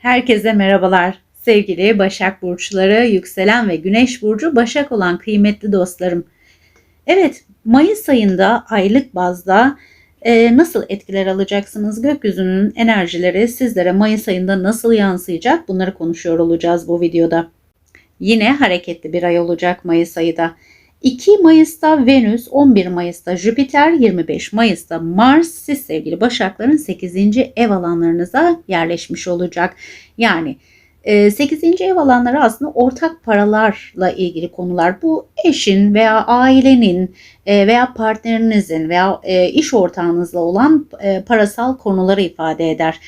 Herkese merhabalar. Sevgili Başak Burçları, yükselen ve güneş burcu Başak olan kıymetli dostlarım. Evet, Mayıs ayında aylık bazda e, nasıl etkiler alacaksınız? Gökyüzünün enerjileri sizlere Mayıs ayında nasıl yansıyacak? Bunları konuşuyor olacağız bu videoda. Yine hareketli bir ay olacak Mayıs ayı da. 2 Mayıs'ta Venüs, 11 Mayıs'ta Jüpiter, 25 Mayıs'ta Mars siz sevgili Başakların 8. ev alanlarınıza yerleşmiş olacak. Yani 8. E, ev alanları aslında ortak paralarla ilgili konular. Bu eşin veya ailenin e, veya partnerinizin veya e, iş ortağınızla olan parasal konuları ifade eder.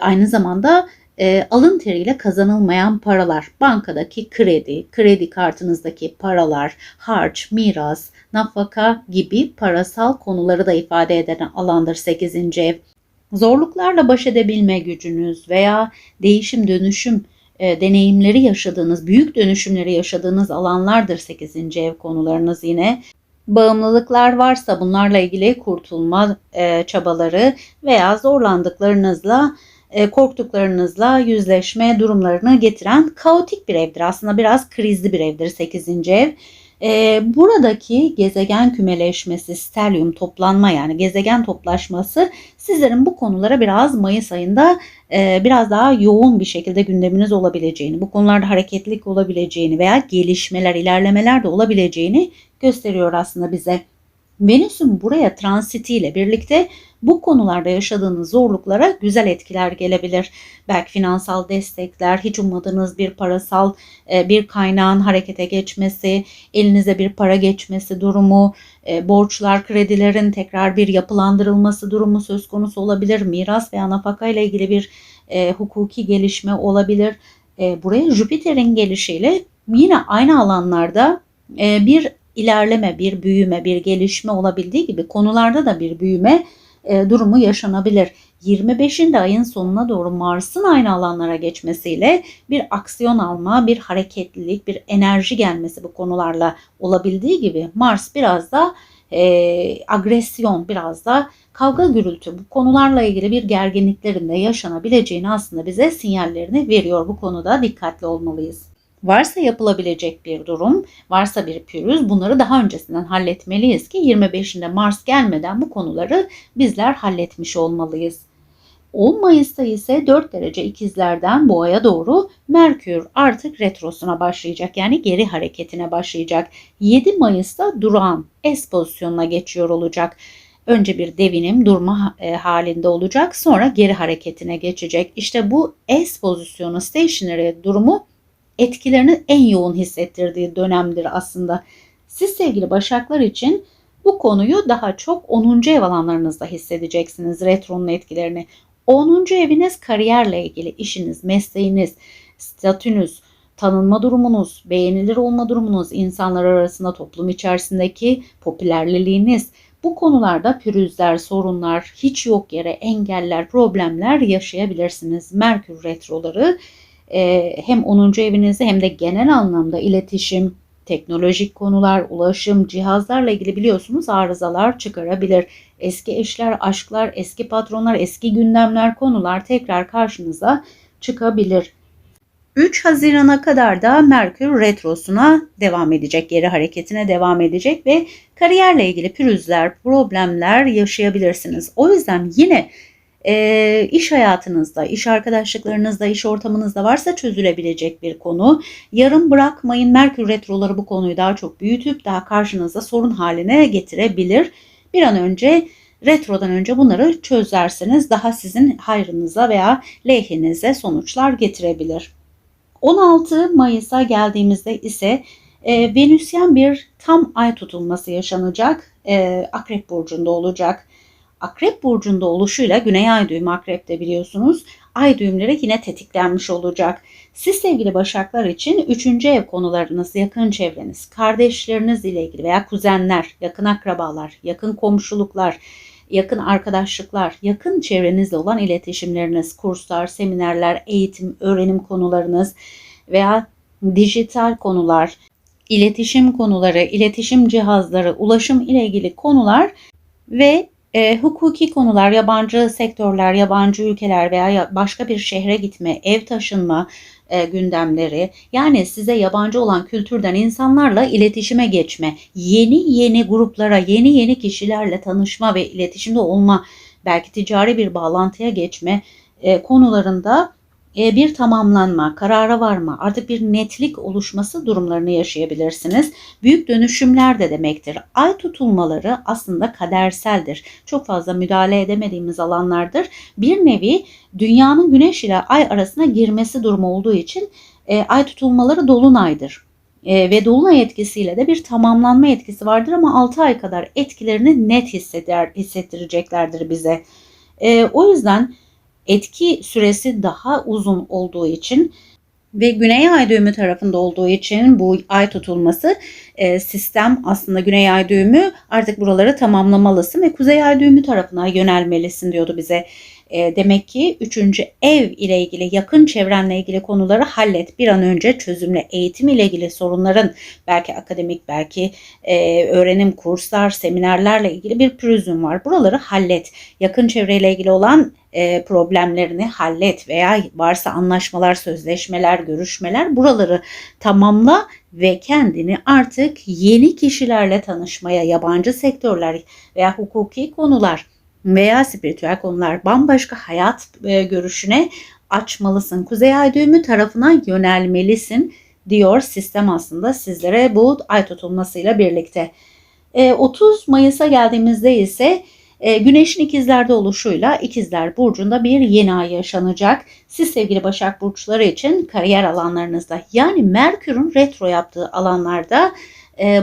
Aynı zamanda e, alın teriyle kazanılmayan paralar, bankadaki kredi, kredi kartınızdaki paralar, harç, miras, nafaka gibi parasal konuları da ifade eden alandır 8. ev. Zorluklarla baş edebilme gücünüz veya değişim dönüşüm e, deneyimleri yaşadığınız, büyük dönüşümleri yaşadığınız alanlardır 8. ev konularınız yine. Bağımlılıklar varsa bunlarla ilgili kurtulma e, çabaları veya zorlandıklarınızla korktuklarınızla yüzleşme durumlarını getiren kaotik bir evdir. Aslında biraz krizli bir evdir 8. ev. E, buradaki gezegen kümeleşmesi, stelyum toplanma yani gezegen toplaşması sizlerin bu konulara biraz Mayıs ayında e, biraz daha yoğun bir şekilde gündeminiz olabileceğini, bu konularda hareketlilik olabileceğini veya gelişmeler, ilerlemeler de olabileceğini gösteriyor aslında bize. Venüs'ün buraya transitiyle birlikte bu konularda yaşadığınız zorluklara güzel etkiler gelebilir. Belki finansal destekler, hiç ummadığınız bir parasal e, bir kaynağın harekete geçmesi, elinize bir para geçmesi durumu, e, borçlar, kredilerin tekrar bir yapılandırılması durumu söz konusu olabilir. Miras veya nafaka ile ilgili bir e, hukuki gelişme olabilir. buraya Jüpiter'in gelişiyle yine aynı alanlarda bir ilerleme, bir büyüme, bir gelişme olabildiği gibi konularda da bir büyüme e, durumu yaşanabilir. 25'inde ayın sonuna doğru Mars'ın aynı alanlara geçmesiyle bir aksiyon alma, bir hareketlilik, bir enerji gelmesi bu konularla olabildiği gibi Mars biraz da e, agresyon, biraz da kavga gürültü bu konularla ilgili bir gerginliklerin de yaşanabileceğini aslında bize sinyallerini veriyor. Bu konuda dikkatli olmalıyız. Varsa yapılabilecek bir durum, varsa bir pürüz bunları daha öncesinden halletmeliyiz ki 25'inde Mars gelmeden bu konuları bizler halletmiş olmalıyız. 10 Mayıs'ta ise 4 derece ikizlerden boğaya doğru Merkür artık retrosuna başlayacak. Yani geri hareketine başlayacak. 7 Mayıs'ta durağan S pozisyonuna geçiyor olacak. Önce bir devinim durma e, halinde olacak sonra geri hareketine geçecek. İşte bu S pozisyonu stationary durumu etkilerini en yoğun hissettirdiği dönemdir aslında. Siz sevgili başaklar için bu konuyu daha çok 10. ev alanlarınızda hissedeceksiniz retronun etkilerini. 10. eviniz kariyerle ilgili işiniz, mesleğiniz, statünüz, tanınma durumunuz, beğenilir olma durumunuz, insanlar arasında toplum içerisindeki popülerliğiniz, bu konularda pürüzler, sorunlar, hiç yok yere engeller, problemler yaşayabilirsiniz. Merkür retroları e, hem 10. evinizde hem de genel anlamda iletişim, teknolojik konular, ulaşım, cihazlarla ilgili biliyorsunuz arızalar çıkarabilir. Eski eşler, aşklar, eski patronlar, eski gündemler, konular tekrar karşınıza çıkabilir. 3 Haziran'a kadar da Merkür retrosuna devam edecek, geri hareketine devam edecek ve kariyerle ilgili pürüzler, problemler yaşayabilirsiniz. O yüzden yine e, iş hayatınızda, iş arkadaşlıklarınızda, iş ortamınızda varsa çözülebilecek bir konu. Yarım bırakmayın Merkür Retroları bu konuyu daha çok büyütüp daha karşınıza sorun haline getirebilir. Bir an önce retrodan önce bunları çözerseniz daha sizin hayrınıza veya lehinize sonuçlar getirebilir. 16 Mayıs'a geldiğimizde ise e, Venüsyen bir tam ay tutulması yaşanacak. E, Akrep burcunda olacak. Akrep burcunda oluşuyla Güney Ay düğümü Akrep'te biliyorsunuz. Ay düğümleri yine tetiklenmiş olacak. Siz sevgili Başaklar için 3. ev konularınız, yakın çevreniz, kardeşleriniz ile ilgili veya kuzenler, yakın akrabalar, yakın komşuluklar, yakın arkadaşlıklar, yakın çevrenizle olan iletişimleriniz, kurslar, seminerler, eğitim, öğrenim konularınız veya dijital konular, iletişim konuları, iletişim cihazları, ulaşım ile ilgili konular ve E, hukuki konular, yabancı sektörler, yabancı ülkeler veya başka bir şehre gitme, ev taşınma e, gündemleri, yani size yabancı olan kültürden insanlarla iletişime geçme, yeni yeni gruplara, yeni yeni kişilerle tanışma ve iletişimde olma, belki ticari bir bağlantıya geçme e, konularında bir tamamlanma, karara varma, artık bir netlik oluşması durumlarını yaşayabilirsiniz. Büyük dönüşümler de demektir. Ay tutulmaları aslında kaderseldir. Çok fazla müdahale edemediğimiz alanlardır. Bir nevi dünyanın güneş ile ay arasına girmesi durumu olduğu için e, ay tutulmaları dolunaydır. E, ve dolunay etkisiyle de bir tamamlanma etkisi vardır ama 6 ay kadar etkilerini net hisseder, hissettireceklerdir bize. E, o yüzden etki süresi daha uzun olduğu için ve Güney Ay düğümü tarafında olduğu için bu ay tutulması e, sistem aslında Güney Ay düğümü artık buraları tamamlamalısın ve Kuzey Ay düğümü tarafına yönelmelisin diyordu bize. E, demek ki üçüncü ev ile ilgili yakın çevrenle ilgili konuları hallet. Bir an önce çözümle eğitim ile ilgili sorunların belki akademik belki e, öğrenim kurslar seminerlerle ilgili bir pürüzün var. Buraları hallet. Yakın çevreyle ilgili olan e, problemlerini hallet veya varsa anlaşmalar, sözleşmeler, görüşmeler buraları tamamla ve kendini artık yeni kişilerle tanışmaya, yabancı sektörler veya hukuki konular veya spiritüel konular bambaşka hayat e, görüşüne açmalısın. Kuzey ay düğümü tarafına yönelmelisin diyor sistem aslında sizlere bu ay tutulmasıyla birlikte. 30 e, Mayıs'a geldiğimizde ise e, güneşin ikizlerde oluşuyla ikizler burcunda bir yeni ay yaşanacak. Siz sevgili Başak Burçları için kariyer alanlarınızda yani Merkür'ün retro yaptığı alanlarda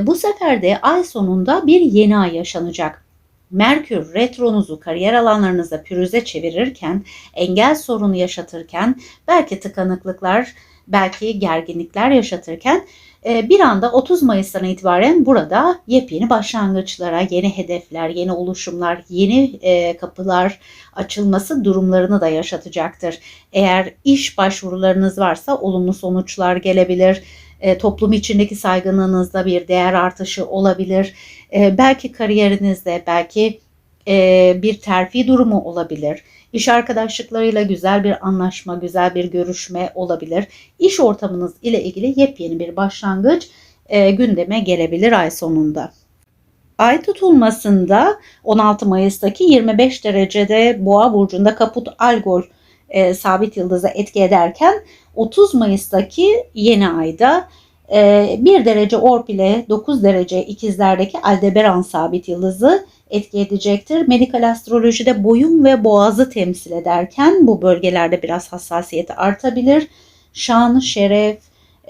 bu sefer de ay sonunda bir yeni ay yaşanacak. Merkür retronuzu kariyer alanlarınızda pürüze çevirirken, engel sorunu yaşatırken, belki tıkanıklıklar, belki gerginlikler yaşatırken e, bir anda 30 Mayıs'tan itibaren burada yepyeni başlangıçlara, yeni hedefler, yeni oluşumlar, yeni e, kapılar açılması durumlarını da yaşatacaktır. Eğer iş başvurularınız varsa olumlu sonuçlar gelebilir e, toplum içindeki saygınlığınızda bir değer artışı olabilir. E, belki kariyerinizde, belki e, bir terfi durumu olabilir. İş arkadaşlıklarıyla güzel bir anlaşma, güzel bir görüşme olabilir. İş ortamınız ile ilgili yepyeni bir başlangıç e, gündeme gelebilir ay sonunda. Ay tutulmasında 16 Mayıs'taki 25 derecede Boğa burcunda Kaput Algol e, sabit yıldızı etki ederken 30 Mayıs'taki yeni ayda 1 derece Orp ile 9 derece ikizlerdeki Aldebaran sabit yıldızı etki edecektir. Medikal astrolojide boyun ve boğazı temsil ederken bu bölgelerde biraz hassasiyeti artabilir. Şan, şeref,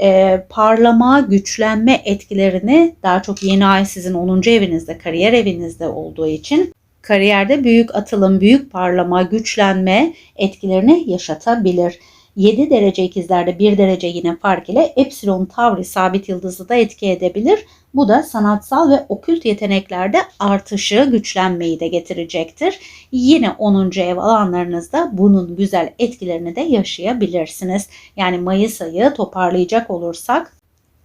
e, parlama, güçlenme etkilerini daha çok yeni ay sizin 10. evinizde, kariyer evinizde olduğu için kariyerde büyük atılım, büyük parlama, güçlenme etkilerini yaşatabilir. 7 derece ikizlerde 1 derece yine fark ile Epsilon Tauri sabit yıldızı da etki edebilir. Bu da sanatsal ve okült yeteneklerde artışı, güçlenmeyi de getirecektir. Yine 10. ev alanlarınızda bunun güzel etkilerini de yaşayabilirsiniz. Yani Mayıs ayı toparlayacak olursak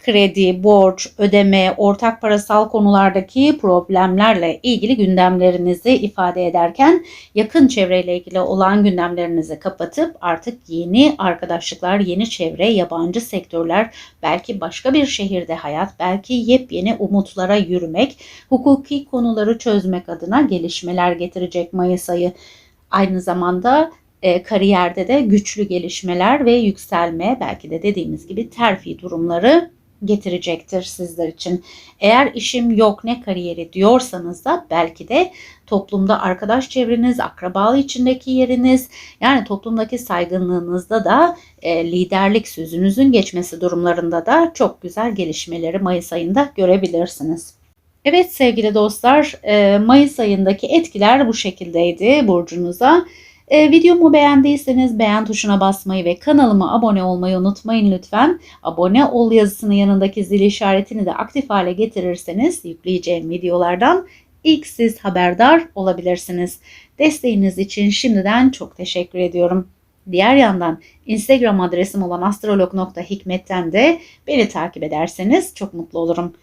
kredi, borç, ödeme, ortak parasal konulardaki problemlerle ilgili gündemlerinizi ifade ederken yakın çevreyle ilgili olan gündemlerinizi kapatıp artık yeni arkadaşlıklar, yeni çevre, yabancı sektörler, belki başka bir şehirde hayat, belki yepyeni umutlara yürümek, hukuki konuları çözmek adına gelişmeler getirecek Mayıs ayı. Aynı zamanda e, kariyerde de güçlü gelişmeler ve yükselme belki de dediğimiz gibi terfi durumları getirecektir sizler için. Eğer işim yok ne kariyeri diyorsanız da belki de toplumda arkadaş çevreniz, akrabalı içindeki yeriniz yani toplumdaki saygınlığınızda da e, liderlik sözünüzün geçmesi durumlarında da çok güzel gelişmeleri Mayıs ayında görebilirsiniz. Evet sevgili dostlar e, Mayıs ayındaki etkiler bu şekildeydi burcunuza. E, videomu beğendiyseniz beğen tuşuna basmayı ve kanalıma abone olmayı unutmayın lütfen. Abone ol yazısının yanındaki zil işaretini de aktif hale getirirseniz yükleyeceğim videolardan ilk siz haberdar olabilirsiniz. Desteğiniz için şimdiden çok teşekkür ediyorum. Diğer yandan Instagram adresim olan astrolog.hikmet'ten de beni takip ederseniz çok mutlu olurum.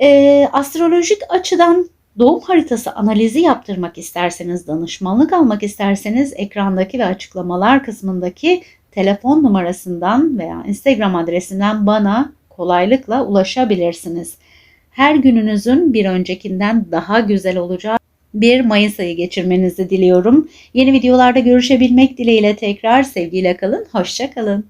E, astrolojik açıdan Doğum haritası analizi yaptırmak isterseniz, danışmanlık almak isterseniz ekrandaki ve açıklamalar kısmındaki telefon numarasından veya Instagram adresinden bana kolaylıkla ulaşabilirsiniz. Her gününüzün bir öncekinden daha güzel olacağı bir Mayıs ayı geçirmenizi diliyorum. Yeni videolarda görüşebilmek dileğiyle tekrar sevgiyle kalın, hoşça kalın.